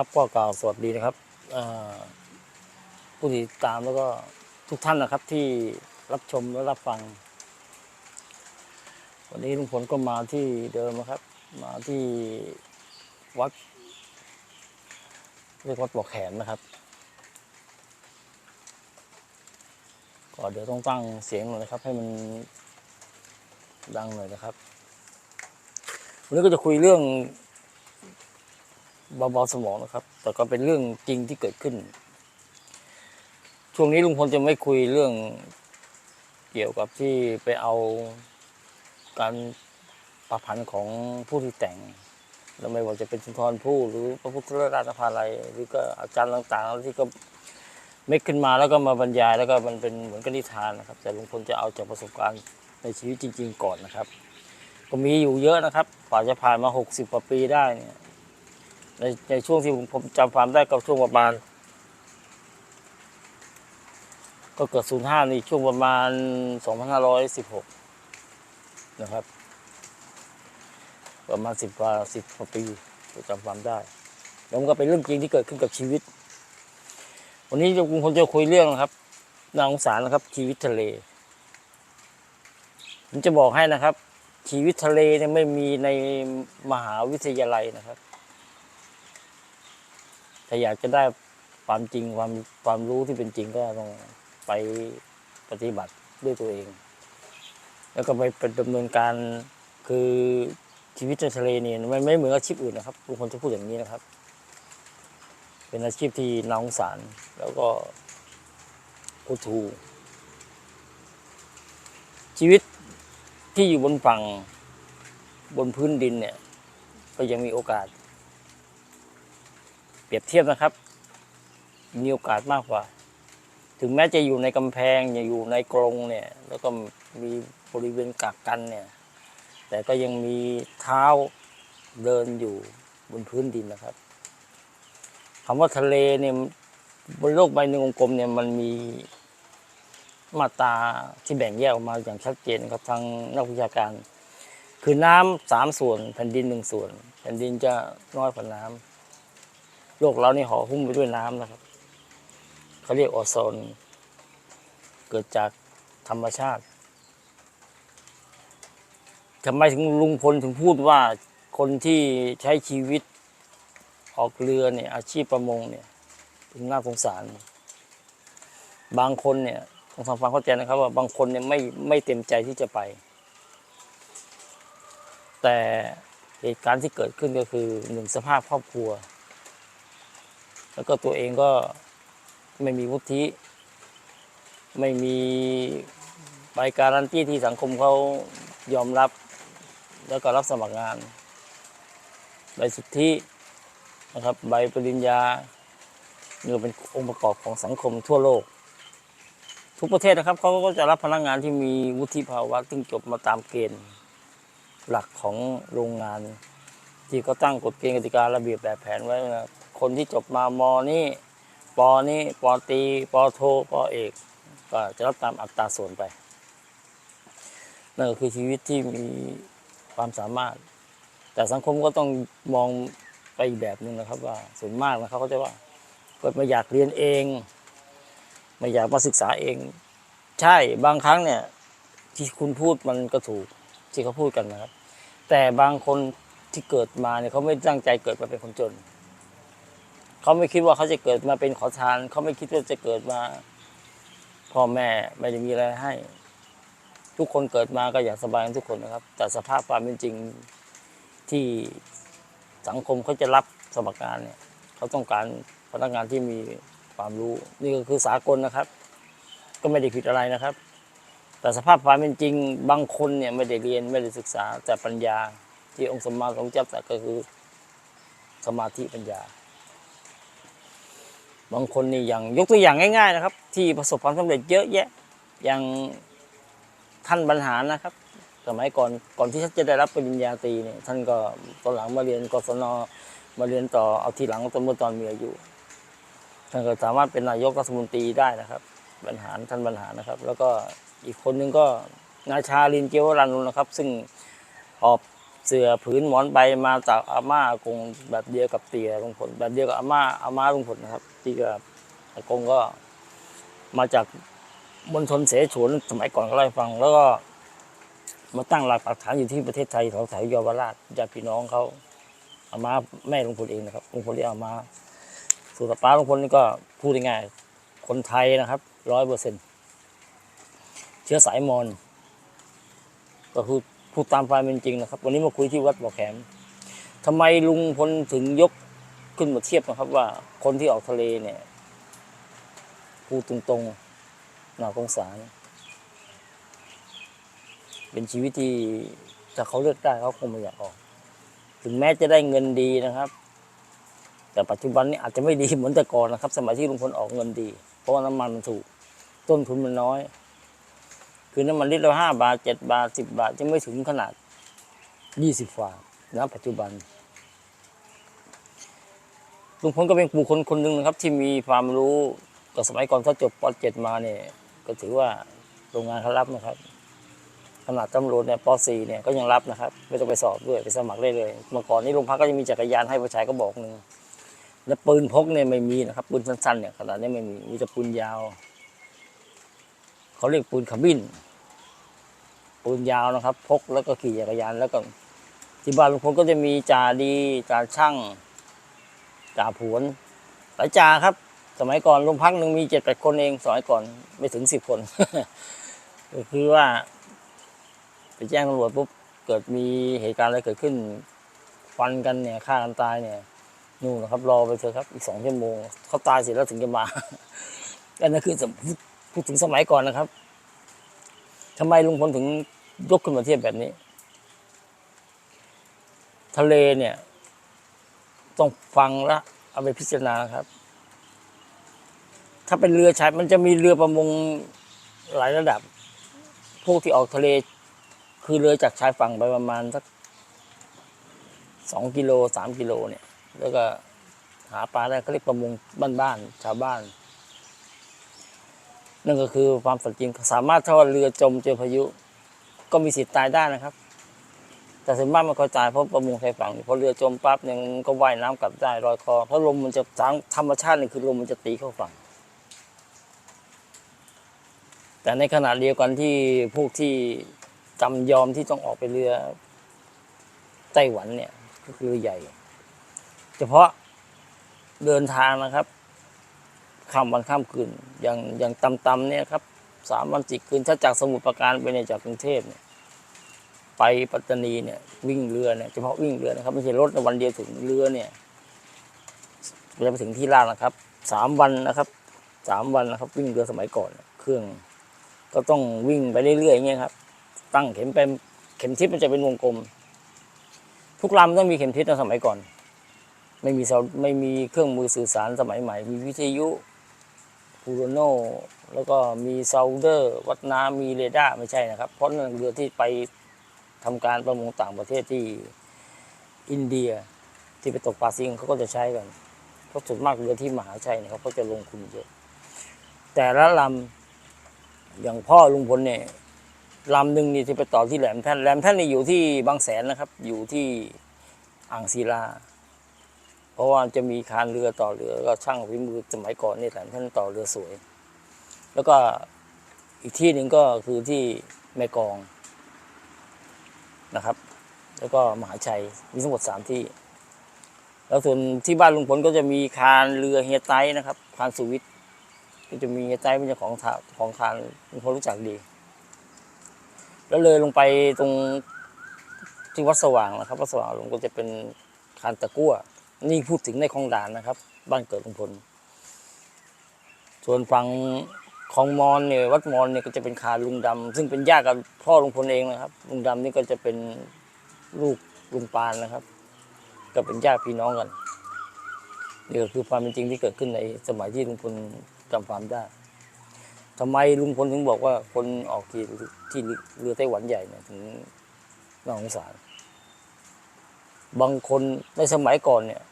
ครับก็กล่าวสวัสดีนะครับผู้ติดตามแล้วก็ทุกท่านนะครับที่รับชมและรับฟัง วันนี้ลุงพลก็มาที่เดิมนะครับ มาที่วัดเรียกวัดปลอกแขนนะครับ ก็เดี๋ยวต้องตั้งเสียงหน่อยนะครับ ให้มันดังหน่อยนะครับ วันนี้ก็จะคุยเรื่อง เบาๆสมองนะครับ แต่ก็เป็นเรื่องจริงที่เกิดขึ้น ช่วงนี้ลุงพลจะไม่คุยเรื่องเกี่ยวกับที่ไปเอาการประพันธ์ของผู้ที่แต่งแล้วไม่ว่าจะเป็นสุนทรภู่หรือพระพุทธราชภาลัยหรือก็อาจารย์ต่างๆที่ก็เมคขึ้นมาแล้วก็มาบรรยายแล้วก็มันเป็นเหมือนกนิทานนะครับ แต่ลุงพลจะเอาจากประสบการณ์ในชีวิตจริง ๆ ก่อนนะครับ ก็มีอยู่เยอะนะครับกว่าจะผ่านมาหกสิบกว่าปีได้เนี่ย ในในช่วงที่ผมจำความได้ก็ช่วงประมาณ ก็เกิด 05 นี่ช่วงประมาณ 2516 นะครับ ประมาณ 10กว่า10กว่าปีผมจำความได้ แล้วมันก็เป็นเรื่องจริงที่เกิดขึ้นกับชีวิต วันนี้ผมคงจะคุยเรื่องนะครับนาสงสารนะครับ ชีวิตทะเลผมจะบอกให้นะครับ ชีวิตทะเลเนี่ยไม่มีในมหาวิทยาลัยนะครับ ถ้าอยากจะได้ความจริงความความรู้ที่เป็นจริงก็ต้องไปปฏิบัติด้วยตัวเอง แล้วก็ไปเป็นดำเนินการคือชีวิตในทะเลนี่มันไม่เหมือนอาชีพอื่นนะครับทุกคนจะพูดอย่างนี้นะครับ เป็นอาชีพที่น่าสงสารแล้วก็อุทูชีวิตที่อยู่บนฝั่งบนพื้นดินเนี่ย ก็ยังมีโอกาส เปรียบเทียบนะครับ มีโอกาสมากกว่า ถึงแม้จะอยู่ในกำแพงอย่าอยู่ในกรงเนี่ย แล้วก็มีบริเวณกักกันเนี่ย แต่ก็ยังมีเท้าเดินอยู่บนพื้นดินนะครับคำว่าทะเลเนี่ยบนโลกใบหนึ่งวงกลมเนี่ยมันมีมาตราที่แบ่งแยกออกมาอย่างชัดเจนครับทางนักวิชาการ คือน้ำสามส่วน แผ่นดินหนึ่งส่วน แผ่นดินจะน้อยกว่าน้ำ โลกเรานี่ห่อหุ้มไปด้วยน้ำนะครับเขาเรียกโอโซน เกิดจากธรรมชาติทำไมถึงลุงพลถึงพูดว่าคนที่ใช้ชีวิตออกเรือเนี่ยอาชีพประมงเนี่ยถึงน่าสงสาร บางคนเนี่ยต้องทำความเข้าใจนะครับ ว่าบางคนเนี่ยไม่ไม่เต็มใจที่จะไป แต่เหตุการณ์ที่เกิดขึ้นก็คือหนึ่งสภาพครอบครัว แล้วก็ตัวเองก็ไม่มีวุฒิ ไม่มีใบการันตีที่สังคมเขายอมรับ แล้วก็รับสมัครงาน ใบสุทธินะครับ ใบปริญญาเนี่ก็เป็นองค์ประกอบของสังคมทั่วโลก ทุกประเทศนะครับเขาก็จะรับพนักงานที่มีวุฒิภาวะซึ่งจบมาตามเกณฑ์หลักของโรงงาน ที่เขาตั้งกฎเกณฑ์กติการะเบียบแบบแผนไว้นะค คนที่จบมามนี่ปอนี่ปอตีปอโทปอเอก ก็จะรับตามอัตราส่วนไปนั่นก็คือชีวิตที่มีความสามารถ แต่สังคมก็ต้องมองไปอีกแบบหนึ่งนะครับว่าส่วนมากนะเขาก็จะว่าเกิดมาอยากเรียนเอง ไม่อยากมาศึกษาเอง ใช่บางครั้งเนี่ย ที่คุณพูดมันก็ถูกที่เขาพูดกันนะครับ แต่บางคนที่เกิดมาเนี่ยเขาไม่ตั้งใจเกิดมาเป็นคนจน เขาไม่คิดว่าเขาจะเกิดมาเป็นขอทาน เขาไม่คิดว่าจะเกิดมา พ่อแม่ไม่ได้มีอะไรให้ ทุกคนเกิดมาก็อยากสบายทุกคนนะครับ แต่สภาพความเป็นจริงที่สังคมเขาจะรับสมัครงานเนี่ย เขาต้องการพนักงานที่มีความรู้ นี่ก็คือสากลนะครับ ก็ไม่ได้ผิดอะไรนะครับ แต่สภาพความเป็นจริง บางคนเนี่ยไม่ได้เรียนไม่ได้ศึกษาแต่ปัญญาที่องค์สมมาสมเจ้าตรัสก็คือสมาธิปัญญา บางคนนี่อย่างยกตัวอย่างง่ายๆนะครับ ที่ประสบความสำเร็จเยอะแยะ อย่างท่านบรรหารนะครับ สมัยก่อนก่อนที่ท่านจะได้รับปริญญาตรีเนี่ยท่านก็ตอนหลังมาเรียนกศนมาเรียนต่อเอาทีหลังตอนเมื่อตอนมีอายุท่านก็สามารถเป็นนายกรัฐมนตรีได้นะครับบรรหารท่านบรรหารนะครับ แล้วก็อีกคนนึงก็นาชาลินเจียวรันนท์นะครับ ซึ่งหอบ เสือผืนหมอนใบมาจากอาม่าอากงแบบเดียวกับเตี่ยลุงพลแบบเดียวกับอาม่าอาม่าลุงพลนะครับ ที่กับอากงก็มาจากมณฑลเสฉวนสมัยก่อนก็เล่าให้ฟัง แล้วก็มาตั้งหลักปักฐานอยู่ที่ประเทศไทยแถวแถวเยาวราชญาติพี่น้องเขาอาม่าแม่ลุงพลเองนะครับลุงพลเรียกอาม่าส่วนป้าลุงพลนี่ก็พูดง่ายๆคนไทยนะครับร้อยเปอร์เซ็นเชื้อสายมอญก็คือ พูดตามความเป็นจริงนะครับ วันนี้มาคุยที่วัดบ่อแขมทำไมลุงพลถึงยกขึ้นมาเทียบนะครับว่าคนที่ออกทะเลเนี่ยพูดตรงๆหน่าสงสารเป็นชีวิตที่ถ้าเขาเลือกได้เขาคงไม่อยากออก ถึงแม้จะได้เงินดีนะครับ แต่ปัจจุบันนี้อาจจะไม่ดีเหมือนแต่ก่อนนะครับ สมัยที่ลุงพลออกเงินดี เพราะว่าน้ำมันมันถูกต้นทุนมันน้อย คือน้ำมันลิตรละห้าบาทเจ็ดบาทสิบบาทยังไม่ถึงขนาดยี่สิบฟานะปัจจุบันลุงพลก็เป็นบุคคลคนหนึ่งนะครับ ที่มีความรู้ก็สมัยก่อนเขาจบป .7 มาเนี่ย ก็ถือว่าโรงงานเขารับนะครับขนาดตำรวจเนี่ยป .4 เนี่ยก็ยังรับนะครับ ไม่ต้องไปสอบด้วยไปสมัครได้เลยเมื่อก่อนนี้โรงพักก็จะมีจักรยานให้ผู้ชายก็บอกหนึ่งแล้วปืนพกเนี่ยไม่มีนะครับปืนสั้นๆเนี่ยขนาดนี้ไม่มีมีแต่ปืนยาวเขาเรียกปืนขบิ้น ปืนยาวนะครับ พกแล้วก็ขี่จักรยานแล้วก็ที่บ้านลุงพลก็จะมีจ่าดีจ่าช่างจ่าผวนหลายจ่าครับ สมัยก่อนโรงพักหนึ่งมีเจ็ดแปดคนเองสมัยก่อนไม่ถึงสิบคนก็คือว่า ไปแจ้งตำรวจปุ๊บเกิดมีเหตุการณ์อะไรเกิดขึ้นฟันกันเนี่ยฆ่ากันตายเนี่ยนู่นนะครับรอไปเถอะครับอีกสองชั่วโมงเขาตายเสร็จแล้วถึงจะมาอันนั้นคือสมพูดถึงสมัยก่อนนะครับ ทำไมลุงพลถึงยกขึ้นมาเทียบแบบนี้ ทะเลเนี่ย ต้องฟังและเอาไปพิจารณาครับ ถ้าเป็นเรือชายมันจะมีเรือประมงหลายระดับ พวกที่ออกทะเล คือเรือจากชายฝั่งไปประมาณสักสองกิโลสามกิโลเนี่ย แล้วก็หาปลาได้เขาเรียกประมงบ้านๆชาวบ้านนั่ นก็คือความสัจจริงสามารถถ้าเรือจมเจอพายุ ก็มีสิทธิ์ตายได้นะครับ แต่ส่วนมากมันก็ตายเพราะประมงชายฝั่งพอเรือจมปั๊บเนี่ยมันก็ว่ายน้ำกลับได้ลอยคอเพราะลมมันจะทางธรรมชาตินี่คือลมมันจะตีเข้าฝั่ง แต่ในขณะเดียวกันที่พวกที่จำยอมที่ต้องออกไปเรือไต้หวันเนี่ยก็เรือใหญ่ เฉพาะเดินทางนะครับ ข้ามวันข้ามคืน อย่างอย่างต่ำๆเนี่ยครับสามวันสี่คืนถ้าจากสมุทรปราการไปเนี่ยจากกรุงเทพเนี่ยไปปัตตานีเนี่ยวิ่งเรือเนี่ยเฉพาะวิ่งเรือนะครับไม่ใช่รถในวันเดียวถึงเรือเนี่ยจะไปถึงที่ลาดนะครับสามวันนะครับสามวันนะครับ วิ่งเรือสมัยก่อนเครื่อง ก็ต้องวิ่งไปเรื่อยๆอย่างเงี้ยครับ ตั้งเข็มเป็นเข็มทิศมันจะเป็นวงกลม ทุกลำต้องมีเข็มทิศในสมัยก่อน ไม่มีเสาไม่มีเครื่องมือสื่อสารสมัยใหม่ มีวิทยุ ฟูโรโนแล้วก็มีเซาเดอร์ วัดน้ำมีเรดาร์ไม่ใช่นะครับ เพราะนั่นเรือที่ไปทำการประมงต่างประเทศที่อินเดียที่ไปตกปลาซิงเขาก็จะใช้กันเพราะส่วนมากเรือที่มหาชัยเนี่ยเขาก็จะลงทุนเยอะ แต่ละลำอย่างพ่อลุงพลเนี่ยลำหนึ่งนี่ที่ไปต่อที่แหลมแท่นแหลมแท่นนี่อยู่ที่บางแสนนะครับ อยู่ที่อ่างศิลา เพราะว่าจะมีคานเรือต่อเรือก็ช่างฝีมือสมัยก่อนนี่แหละท่านต่อเรือสวย แล้วก็อีกที่หนึ่งก็คือที่แม่กองนะครับ แล้วก็มหาชัยมีทั้งหมดสามที่ แล้วส่วนที่บ้านลุงพลก็จะมีคานเรือเฮียไตนะครับคานสุวิทย์ก็จะมีเฮียไตเป็นเจ้าของของคานลุงพลรู้จักดี แล้วเลยลงไปตรงที่วัดสว่างนะครับวัดสว่างลงก็จะเป็นคานตะกั่ว นี่พูดถึงในคลองด่านนะครับ บ้านเกิดลุงพล ส่วนฝั่งของมอนเนี่ยวัดมอนเนี่ยก็จะเป็นคาลุงดำซึ่งเป็นญาติกับพ่อลุงพลเองนะครับ ลุงดำนี่ก็จะเป็นลูกลุงปานนะครับ ก็เป็นญาติพี่น้องกันนี่ก็คือความเป็นจริงที่เกิดขึ้นในสมัยที่ลุงพลจำความได้ทำไมลุงพลถึงบอกว่าคนออกที่ที่เรือไต้หวันใหญ่เนี่ยถึงน่าสงสาร บางคนในสมัยก่อนเนี่ย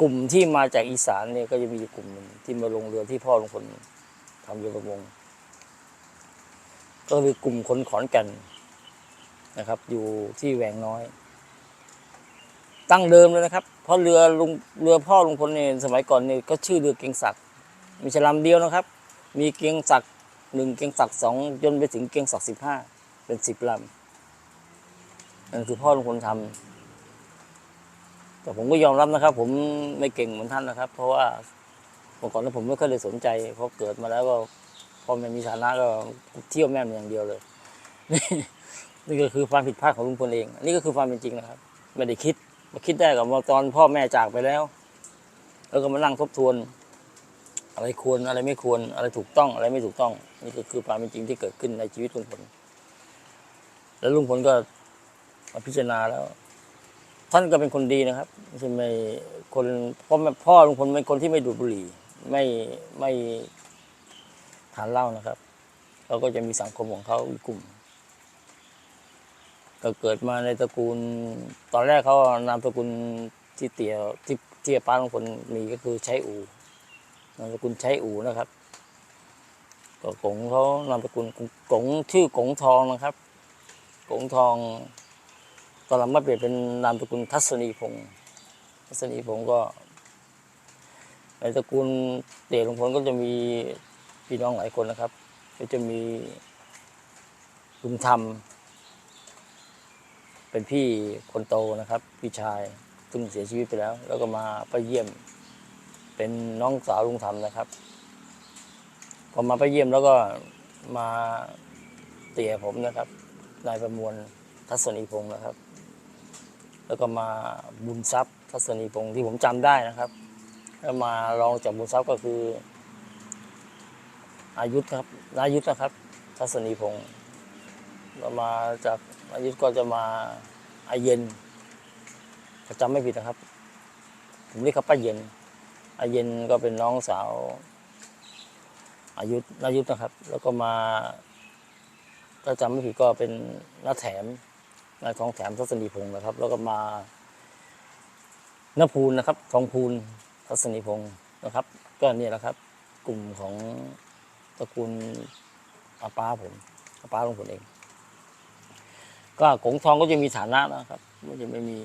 กลุ่มที่มาจากอีสานเนี่ยก็จะมีกลุ่มหนึ่งที่มาลงเรือที่พ่อลงพลทำเรือประมงก็คือกลุ่มคนขอนแก่นนะครับ อยู่ที่แหวงน้อย ตั้งเดิมเลยนะครับ เพราะเรือลุงเรือพ่อลุงพลเนี่ยสมัยก่อนเนี่ยก็ชื่อเรือเกียงศักดิ์มีฉลำเดียวนะครับ มีเกียงศักดิ์หนึ่งเกียงศักดิ์สองจนไปถึงเกียงศักดิ์สิบห้าเป็นสิบลำนั่นคือพ่อลุงพลทำ แต่ผมก็ยอมรับนะครับ ผมไม่เก่งเหมือนท่านนะครับ เพราะว่าเมื่อก่อนนั้นผมไม่เคยได้สนใจเพราะเกิดมาแล้วก็พอไม่มีฐานะก็เที่ยวแม่มอย่างเดียวเลยนี่นี่ก็คือความผิดพลาดของลุงพลเอง นี่ก็คือความเป็นจริงนะครับ ไม่ได้คิดมาคิดได้กับตอนพ่อแม่จากไปแล้ว แล้วก็มานั่งทบทวน อะไรควรอะไรไม่ควร อะไรถูกต้องอะไรไม่ถูกต้อง นี่ก็คือความเป็นจริงที่เกิดขึ้นในชีวิตลุงพลแล้วลุงพลก็มาพิจารณาแล้ว ท่านก็เป็นคนดีนะครับไม่ใช่ไม่คนพ่อแม่พ่อลุงพลเป็นคนที่ไม่ดูดบุหรี่ ไม่ไม่ทานเหล้านะครับเขาก็จะมีสังคมของเขาอีกกลุ่ม ก็เกิดมาในตระกูล ตอนแรกเขานามสกุลที่เตี่ยที่ที่ป้าลุงพลมีก็คือใช้อูนามสกุลใช้อูนะครับก็กงเขานามสกุลกงชื่อกงทองนะครับ กงทอง ตอนหลังมาเปลี่ยนเป็นนามสกุลทัศนีพงศ์ทัศนีพงศ์ก็ในตระกูลเตี่ยลุงพลก็จะมีพี่น้องหลายคนนะครับ ก็จะมีลุงธรรม เป็นพี่คนโตนะครับ พี่ชายซึ่งเสียชีวิตไปแล้ว แล้วก็มาไปเยี่ยม เป็นน้องสาวลุงธรรมนะครับพอมาไปเยี่ยมแล้วก็มาเตี่ยผมนะครับ นายประมวลทัศนีพงศ์นะครับ แล้วก็มาบุญทรัพย์ทัศนีพงศ์ที่ผมจำได้นะครับ แล้วมารองจากบุญทรัพย์ก็คือ อายุธครับนายุทธนะครับ ทัศนีพงศ์แล้วมาจากอายุธก็จะมาอาเย็นถ้าจำไม่ผิดนะครับ ผมเรียกเขาป้าเย็นอาเย็นก็เป็นน้องสาว อายุนายุทธนะครับ แล้วก็มาถ้าจำไม่ผิดก็เป็นน้าแถม นายทองแถมทัศนีพงศ์นะครับ แล้วก็มาน้าพูนนะครับ ทองพูนทัศนีพงศ์นะครับ ก็เนี่ยแหละครับ กลุ่มของตระกูลอาป้าผมอาป้าของผมเอง ก็กงทองก็จะมีฐานะนะครับไม่จะไม่มี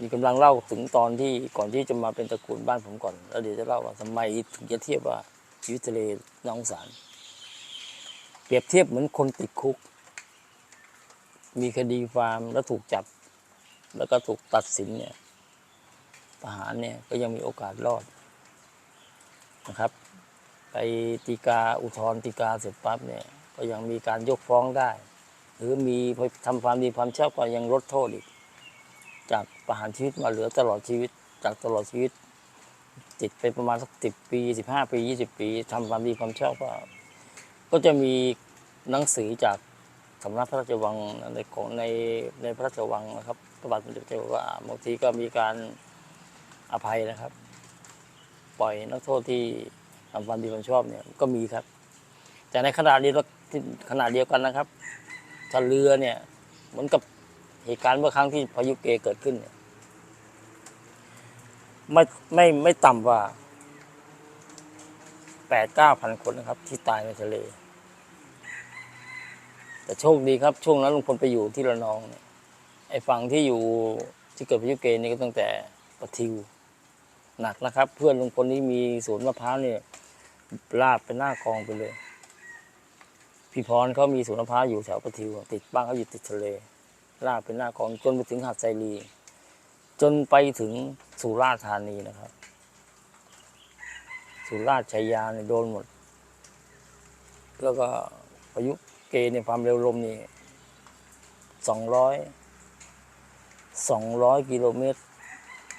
มีกำลังเล่าถึงตอนที่ก่อนที่จะมาเป็นตระกูลบ้านผมก่อน แล้วเดี๋ยวจะเล่าว่าทำไมถึงจะเทียบว่าชีวิตทะเลน้องสาร เปรียบเทียบเหมือนคนติดคุก มีคดีฟามแล้วถูกจับ แล้วก็ถูกตัดสินเนี่ยทหารเนี่ยก็ยังมีโอกาสรอดนะครับ ไปตีกาอุทธรตีกาเสร็จปั๊บเนี่ยก็ยังมีการยกฟ้องได้ หรือมีพอทำความดีความชอบก็ยังลดโทษอีก จากประหารชีวิตมาเหลือตลอดชีวิต จากตลอดชีวิตติดไปประมาณสักสิบปีสิบห้าปียี่สิบปีทำความดีความชอบก็ก็จะมีหนังสือจาก สำนักพระราชวังในของในในพระราชวังนะครับพระบาทสมเด็จพระเจ้าอยู่หัวก็บางทีก็มีการอภัยนะครับ ปล่อยนักโทษที่ทำความดีความชอบเนี่ยก็มีครับ แต่ในขณะเดียวกันขณะเดียวกันนะครับถ้าเรือเนี่ยเหมือนกับเหตุการณ์เมื่อครั้งที่พายุเกเกิดขึ้นเนี่ยไม่ไม่ไม่ต่ำกว่าแปดเก้าพันคนนะครับ ที่ตายในทะเล แต่โชคดีครับ ช่วงนั้นลุงพลไปอยู่ที่ระนองเนี่ยไอ้ฝั่งที่อยู่ที่เกิดพายุเกนี่ก็ตั้งแต่ปะทิวหนักนะครับ เพื่อนลุงพลที่มีสวนมะพร้าวเนี่ยลาบเป็นหน้ากองไปเลย พี่พรเขามีสวนมะพร้าวอยู่แถวปะทิว ติดบ้านเขาอยู่ติดทะเล ลาบเป็นหน้ากองจนไปถึงหาดไซรีจนไปถึงสุราษฎร์ธานีนะครับ สุราษฎร์ชัยยาเนี่ยโดนหมด แล้วก็พายุ กเนี่ยความเร็วลมนี่สองร้อยสองร้อยกิโลเมตร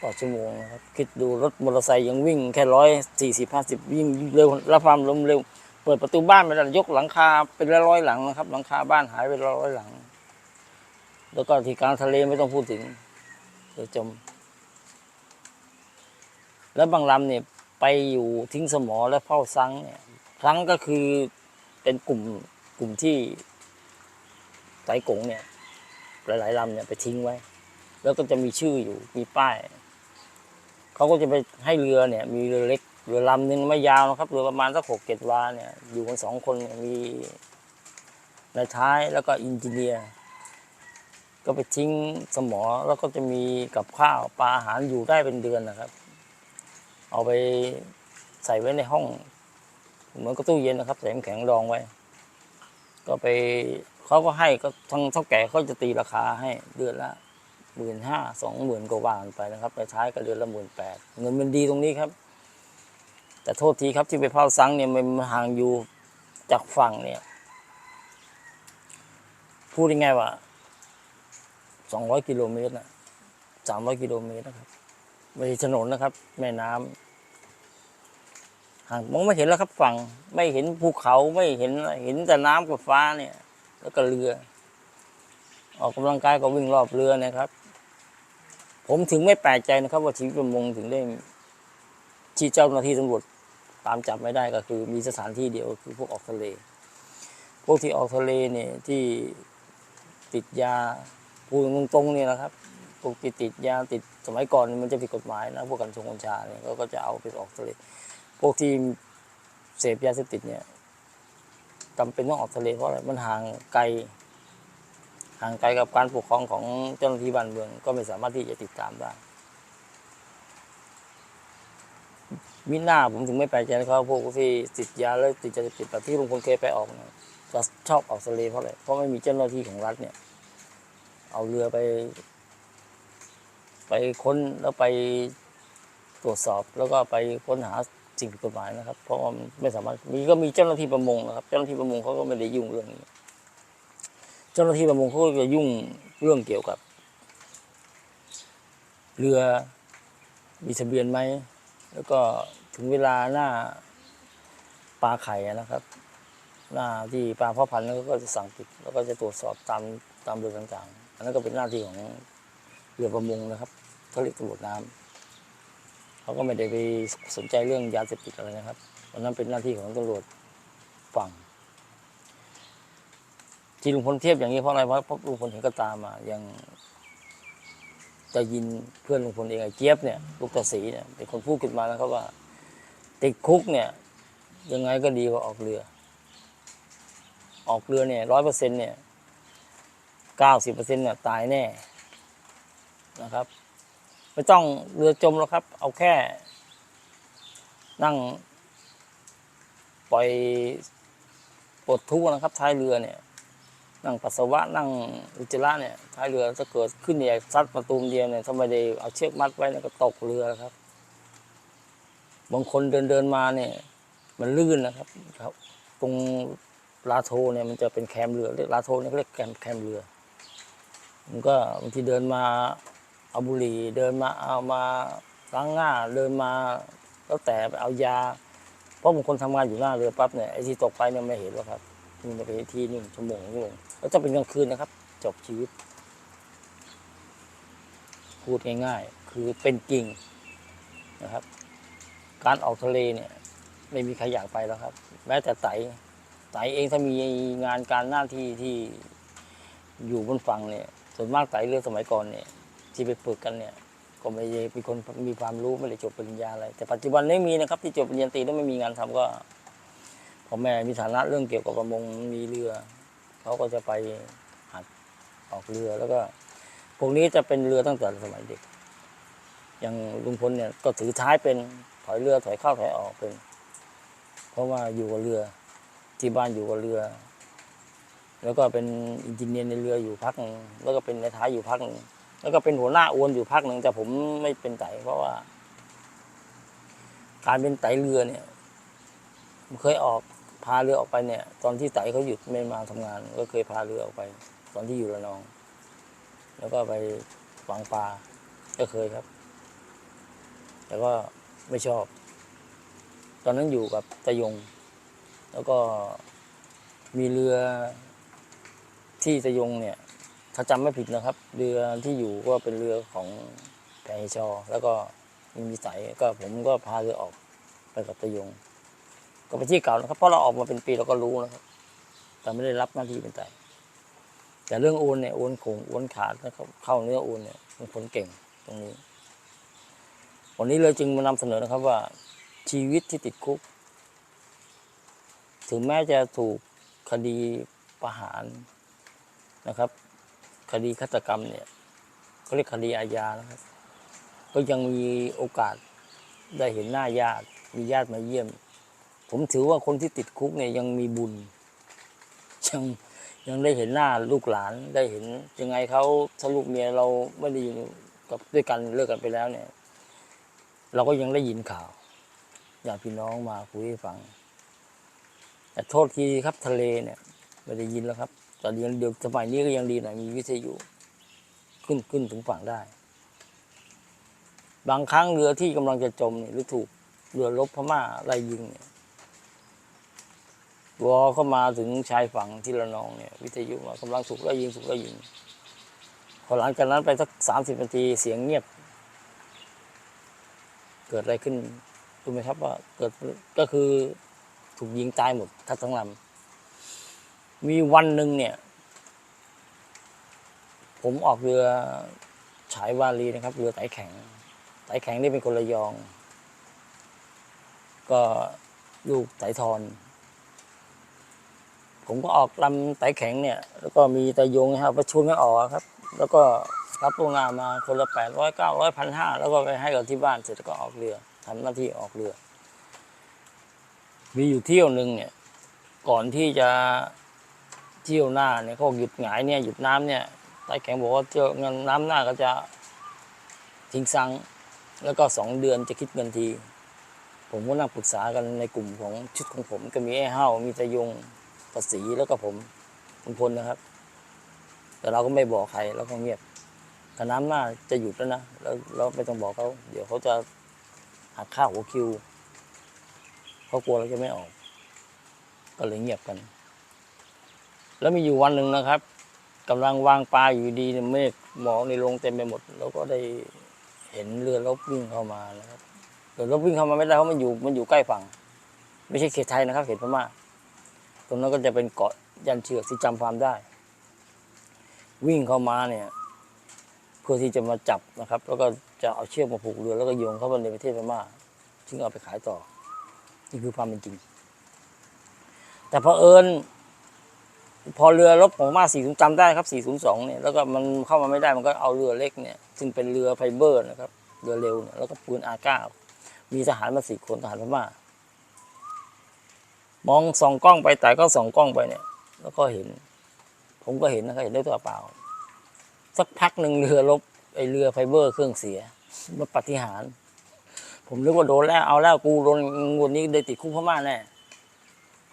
ต่อชั่วโมงนะครับ คิดดูรถมอเตอร์ไซค์ยังวิ่งแค่ร้อยสี่สิบห้าสิบวิ่งเร็วรับความลมเร็ว เปิดประตูบ้านไปแล้วยกหลังคาเป็นร้อยหลังนะครับ หลังคาบ้านหายไปร้อยหลัง แล้วก็ที่กลางทะเลไม่ต้องพูดถึงเดี๋ยวจม แล้วบางลำเนี่ยไปอยู่ทิ้งสมอและเฝ้าซังเนี่ยซังก็คือเป็นกลุ่ม กลุ่มที่ไต้กงเนี่ย หลายๆลำเนี่ยไปทิ้งไว้ แล้วก็จะมีชื่ออยู่มีป้ายเขาก็จะไปให้เรือเนี่ย มีเรือเล็กเรือลำหนึ่งไม่ยาวนะครับเรือประมาณสักหกเจ็ดวาเนี่ย อยู่กันสองคนเนี่ยมีนายท้ายแล้วก็อินจิเนียร์ก็ไปทิ้งสมอแล้วก็จะมีกับข้าวปลาอาหารอยู่ได้เป็นเดือนนะครับ เอาไปใส่ไว้ในห้อง เหมือนกับตู้เย็นนะครับ ใส่น้ำแข็งรองไว้ ก็ไปเขาก็ให้ก็ทางเท่าแก่เขาจะตีราคาให้เดือนละหมื่นห้าสองหมื่นกว่าบาทไปนะครับไปท้ายก็เดือนละหมื่นแปดเงินมันดีตรงนี้ครับ แต่โทษทีครับที่ไปเผาซังเนี่ยมันห่างอยู่จากฝั่งเนี่ยพูดยังไงว่าสองร้อยกิโลเมตรนะสามร้อยกิโลเมตรนะครับไม่ใช่ถนนนะครับ แม่น้ำห่า มองไม่เห็นแล้วครับฝั่ง ไม่เห็นภูเขาไม่เห็นเห็นแต่น้ำกับฟ้าเนี่ย แล้วก็เรือ ออกกำลังกายก็วิ่งรอบเรือนะครับ ผมถึงไม่แปลกใจนะครับ ว่าชีวิตประมงถึงได้ที่เจ้าหน้าที่ตำรวจตามจับไม่ได้ก็คือมีสถานที่เดียวคือพวกออกทะเล พวกที่ออกทะเลเนี่ยที่ติดยาพูดตรงๆเนี่ยนะครับพวกที่ติดยาติดสมัยก่อนมันจะผิดกฎหมายนะพวกกันชงกัญชาเนี่ยก็จะเอาไปออกทะเล พวกที่เสพยาเสพติดเนี่ยจำเป็นต้องออกทะเลเพราะอะไรมันห่างไกลห่างไกลกับการปกครองของเจ้าหน้าที่บ้านเมือง ก็ไม่สามารถที่จะติดตามได้มิหน้าผมถึงไม่แปลกใจนะครับพวกที่ติดยาแล้วติดยาติดแบบที่ลุงพลเคยไปออกเนี่ยจะชอบออกทะเลเพราะอะไรเพราะไม่มีเจ้าหน้าที่ของรัฐเนี่ย เอาเรือไป ไปค้นแล้วไปตรวจสอบแล้วก็ไปค้นหา สิ่งผิดกฎหมายนะครับ เพราะว่ามันไม่สามารถมีก็มีเจ้าหน้าที่ประมงนะครับ เจ้าหน้าที่ประมงเขาก็ไม่ได้ยุ่งเรื่องนี้ เจ้าหน้าที่ประมงเขาก็จะยุ่งเรื่องเกี่ยวกับ เรือมีทะเบียนไหมแล้วก็ถึงเวลาหน้าปลาไข่นะครับ หน้าที่ปลาพ่อพันธุ์เขาก็จะสั่งปิดแล้วก็จะตรวจสอบตามตามเรือต่างๆ อันนั้นก็เป็นหน้าที่ของเรือประมงนะครับเขาเรียกตำรวจน้ำ เขาก็ไม่ได้ไปสนใจเรื่องยาเสพติดอะไรนะครับอันนั้นเป็นหน้าที่ของตำรวจฝั่งที่ลุงพลเทียบอย่างนี้เพราะอะไรเพราะลุงพลเห็นก็ตามมายังจะยินเพื่อนลุงพลเองไอ้เจี๊ยบเนี่ยลูกตาศรีเนี่ยเป็นคนพูดขึ้นมาแล้วครับว่า ติดคุกเนี่ยยังไงก็ดีกว่าออกเรือ ออกเรือเนี่ยร้อยเปอร์เซ็นเนี่ยเก้าสิบเปอร์เซ็นเนี่ยตายแน่นะครับ ไม่ต้องเรือจมแล้วครับ เอาแค่ นั่ง ปล่อยปลดทุกข์นะครับ ท้ายเรือเนี่ย นั่งปัสสาวะนั่งอุจจาระเนี่ย ท้ายเรือถ้าเกิดขึ้นใหญ่ซัดประตูเดียวเนี่ยถ้าไมได้เอาเชือกมัดไว้เนี่ยก็ตกเรือครับ บางคนเดินเดินมาเนี่ย มันลื่นนะครับครับ ตรงลาโทเนี่ยมันจะเป็นแคมเรือเรียกลาโทเนี่ยเขาเรียกแคมแคมเรือ มันก็บางทีเดินมา เอาบุหรี่เดินมาเอามาล้างหน้าเดินมาแล้วแต่ไปเอายา เพราะบางคนทำงานอยู่หน้าเรือปั๊บเนี่ยไอ้ที่ตกไปเนี่ยไม่เห็นหรอกครับมันจะไปทีหนึ่งชั่วโมงชั่วโมงแล้วจะเป็นกลางคืนนะครับ จบชีวิต พูดง่ายๆ คือเป็นจริงนะครับ การออกทะเลเนี่ยไม่มีใครอยากไปแล้วครับ แม้แต่ไตไตเองถ้ามีงานการหน้าที่ที่อยู่บนฝั่งเนี่ย ส่วนมากไตเรือสมัยก่อนเนี่ย ที่ไปฝึกกันเนี่ยก็ไม่ได้เป็นคนมีความรู้ไม่ได้จบปริญญาอะไร แต่ปัจจุบันไม่มีนะครับ ที่จบปริญญาตรีแล้วไม่มีงานทำก็พ่อแม่มีฐานะเรื่องเกี่ยวกับประมงมีเรือเขาก็จะไปหัดออกเรือแล้วก็พวกนี้จะเป็นเรือตั้งแต่สมัยเด็ก อย่างลุงพลเนี่ยก็ถือท้ายเป็นถอยเรือถอยเข้าถอยออกเป็น เพราะว่าอยู่กับเรือที่บ้านอยู่กับเรือ แล้วก็เป็นอินจิเนียร์ในเรืออยู่พักนึงแล้วก็เป็นในท้ายอยู่พักนึง แล้วก็เป็นหัวหน้าอวนอยู่พักหนึ่งแต่ผมไม่เป็นไตเพราะว่า การเป็นไตเรือเนี่ยผมเคยออกพาเรือออกไปเนี่ย ตอนที่ไตเขาหยุดไม่มาทำงาน ก็เคยพาเรือออกไป ตอนที่อยู่ระนอง แล้วก็ไปวางปลาก็เคยครับ แต่ก็ไม่ชอบ ตอนนั้นอยู่กับตะยง แล้วก็มีเรือที่ตะยงเนี่ย ถ้าจำไม่ผิดนะครับ เรือที่อยู่ก็เป็นเรือของแพชอ แล้วก็มีมิสัยก็ผมก็พาเรือออกไปกับตะยง ก็ไปนที่เก่านะครับเพราะเราออกมาเป็นปีเราก็รู้นะครับ แต่ไม่ได้รับหน้าที่เป็นไตแต่เรื่องโอนเนี่ยโอนโขงโอนขาดนะครับเข้าเนื้อโอนเนี่ยเป็นคนเก่งตรงนี้ วันนี้เลยจึงมานำเสนอนะครับว่าชีวิตที่ติดคุก ถึงแม้จะถูกคดีประหารนะครับ คดีฆาตกรรมเนี่ยเขาเรียกคดีอาญานะครับ ก็ยังมีโอกาสได้เห็นหน้าญาติมีญาติมาเยี่ยม ผมถือว่าคนที่ติดคุกเนี่ยยังมีบุญ ยังยังได้เห็นหน้าลูกหลานได้เห็นยังไงเขาถ้าลูกเมียเราไม่ได้อยู่กับด้วยกันเลิกกันไปแล้วเนี่ย เราก็ยังได้ยินข่าวญาติพี่น้องมาคุยให้ฟังแต่โทษทีครับทะเลเนี่ยไม่ได้ยินแล้วครับ แต่ยังเดี๋ยวสมัยนี้ก็ยังดีหน่อยมีวิทยุขึ้นขึ้นถึงฝั่งได้ บางครั้งเรือที่กำลังจะจมเนี่ยหรือถูกเรือรบพม่าไล่ยิงเนี่ยวอเข้ามาถึงชายฝั่งที่ระนองเนี่ย วิทยุมากำลังถูกไล่ยิงถูกไล่ยิงพอหลังจากนั้นไปสักสามสิบนาทีเสียงเงียบ เกิดอะไรขึ้นรู้ไหมครับว่าเกิดก็คือถูกยิงตายหมดทั้งทั้งลำ มีวันหนึ่งเนี่ย ผมออกเรือฉายวาลีนะครับ เรือไต่แข็งไต่แข็งนี่เป็นคนระยอง ก็ลูกไต่ทอน ผมก็ออกลำไต่แข็งเนี่ย แล้วก็มีตะยงนะครับประชุนกันออกครับ แล้วก็รับโรงงามาคนละแปดร้อยเก้าร้อยพันห้าแล้วก็ไปให้กับที่บ้านเสร็จแล้วก็ออกเรือทำหน้าที่ออกเรือ มีอยู่เที่ยวหนึ่งเนี่ย ก่อนที่จะ เที่ยวหน้าเนี่ยเขาหยุดหงายเนี่ยหยุดน้ำเนี่ยไต่แข็งบอกว่าเที่ยวเงินน้ำหน้าก็จะทิ้งซังแล้วก็สองเดือนจะคิดเงินที ผมก็นั่งปรึกษากันในกลุ่มของชุดของผม ก็มีไอ้เฮ้ามีตะยงภาษีแล้วก็ผมคุณพลนะครับ แต่เราก็ไม่บอกใครแล้วก็เงียบถ้าน้ำหน้าจะหยุดแล้วนะแล้วเราไม่ต้องบอกเขาเดี๋ยวเขาจะหักค่าหัวคิวเขากลัวเราจะไม่ออก ก็เลยเงียบกัน แล้วมีอยู่วันหนึ่งนะครับกำลังวางปลาอยู่ดีเมฆหมอกในลงเต็มไปหมด แล้วก็ได้เห็นเรือรบวิ่งเข้ามานะครับเรือรบวิ่งเข้ามาไม่ได้เพราะมันอยู่มันอยู่ใกล้ฝั่ง ไม่ใช่เขตไทยนะครับเขตพม่าตรงนั้นก็จะเป็นเกาะยันเชือกที่จำความได้ วิ่งเข้ามาเนี่ย เพื่อที่จะมาจับนะครับ แล้วก็จะเอาเชือกมาผูกเรือแล้วก็โยงเข้าไปในประเทศพม่าซึ่งเอาไปขายต่อนี่คือความเป็นจริง แต่พอเอิญ พอเรือรบของมา4 0จำได้ครับ402เนี่ยแล้วก็มันเข้ามาไม่ได้มันก็เอาเรือเล็กเนี่ยซึ่งเป็นเรือไฟเบอร์นะครับเรือเร็วเนี่ยแล้วก็ปืนอาก้ามีทหารมาสี่คนทหารพม่ามองส่องกล้องไปแต่ก็ส่องกล้องไปเนี่ย แล้วก็เห็น ผมก็เห็นนะครับเห็นด้วยตัวเปล่า สักพักหนึ่งเรือรบไอเรือไฟเบอร์เครื่องเสียมาปฏิหารผมนึกว่าโดนแล้วเอาแล้วกูโดนงวดนี้ได้ติดคุกพม่าแน่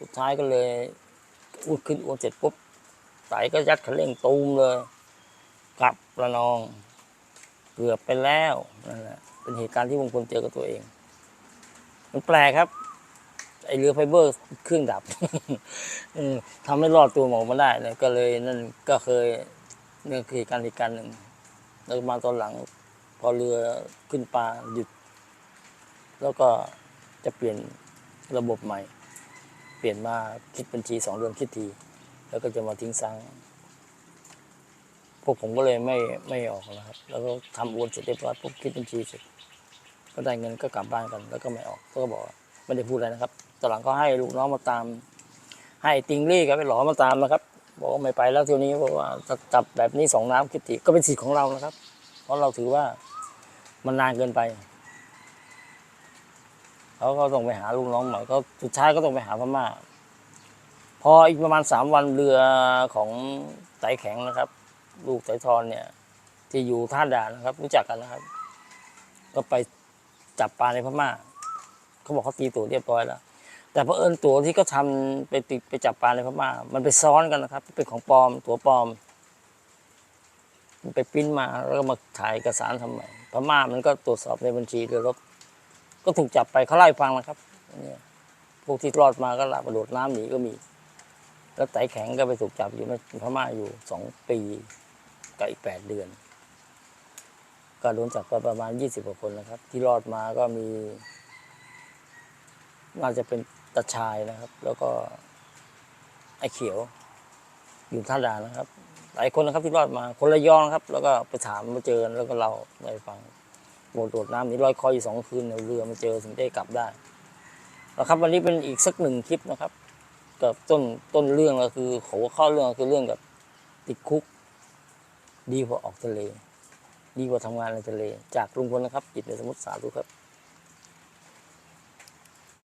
สุดท้ายก็เลย อุดขึ้นอวนเสร็จปุ๊บไต่ก็ยัดคันเร่งตูมเลย กลับระนอง เกือบไปแล้วนั่นแหละเป็นเหตุการณ์ที่มงคลเจอกับตัวเอง มันแปลกครับ ไอเรือไฟเบอร์เครื่องดับเออทำให้รอดตัวหมออกมาได้เลยก็เลยนั่นก็เคยนี่คือเหตุการณ์เหตุการณ์หนึ่งแล้วมาตอนหลัง พอเรือขึ้นปลาหยุด แล้วก็จะเปลี่ยนระบบใหม่ ปลี่ยนมาคิดบัญชีสองเดือนคิดที แล้วก็จะมาทิ้งซังพวกผมก็เลยไม่ไม่ออกนะครับ แล้วก็ทำโอนเสร็จเรียบร้อยปุ๊บคิดบัญชีเสร็จก็ได้เงินก็กลับบ้านกัน แล้วก็ไม่ออกก็บอกไม่ได้พูดอะไรนะครับตอนหลังก็ให้ลูกน้องมาตาม ให้ติงลี่กับไปหลอมาตามนะครับ บอกว่าไม่ไปแล้วเที่ยวนี้เพราะว่าจะจับแบบนี้สองน้ำคิดทีก็เป็นสิทธิ์ของเรานะครับ เพราะเราถือว่ามันนานเกินไป เขาก็ต้องไปหาลูกน้องใหม่ก็สุดท้ายก็ต้องไปหาพม่า พออีกประมาณสามวันเรือของไตแข็งนะครับ ลูกไตทอนเนี่ยที่อยู่ท่าด่านนะครับ รู้จักกันนะครับ ก็ไปจับปลาในพม่าเขาบอกเขาตีตัวเรียบร้อยแล้ว แต่เพอเอิญตัวที่เขาทำไปติดไปจับปลาในพม่า มันไปซ้อนกันนะครับ เป็นของปลอมตัวปลอมไปปิ้นมาแล้วก็มาถ่ายเอกสารทำใหม่พม่ามันก็ตรวจสอบในบัญชีเรือรบ ก็ถูกจับไปเขาไล่ฟังนะครับเนี่ยพวกที่รอดมาก็ลากระโดดน้ำหนีก็มี แล้วไต่แข็งก็ไปถูกจับอยู่ในพม่าอยู่สองปีกับอีกแปดเดือน ก็โดนจับไปประมาณยี่สิบกว่าคนนะครับ ที่รอดมาก็มี น่าจะเป็นตาชายนะครับ แล้วก็ไอ้เขียว อยู่ท่าด่านนะครับ หลายคนนะครับที่รอดมาคนละยองครับ แล้วก็ไปถามมาเจอกันแล้วก็เราได้ฟัง โบกโดดน้ำนี่ลอยคออยู่สองคืนเรือมาเจอถึงได้กลับได้นะครับวันนี้เป็นอีกสักหนึ่งคลิปนะครับ กับต้นต้นเรื่องก็คือหัวข้อเรื่องก็คือเรื่องกับติดคุก ดีกว่าออกทะเล ดีกว่าทำงานในทะเล จากลุงพลนะครับจิตในสมุทรสาธุครับ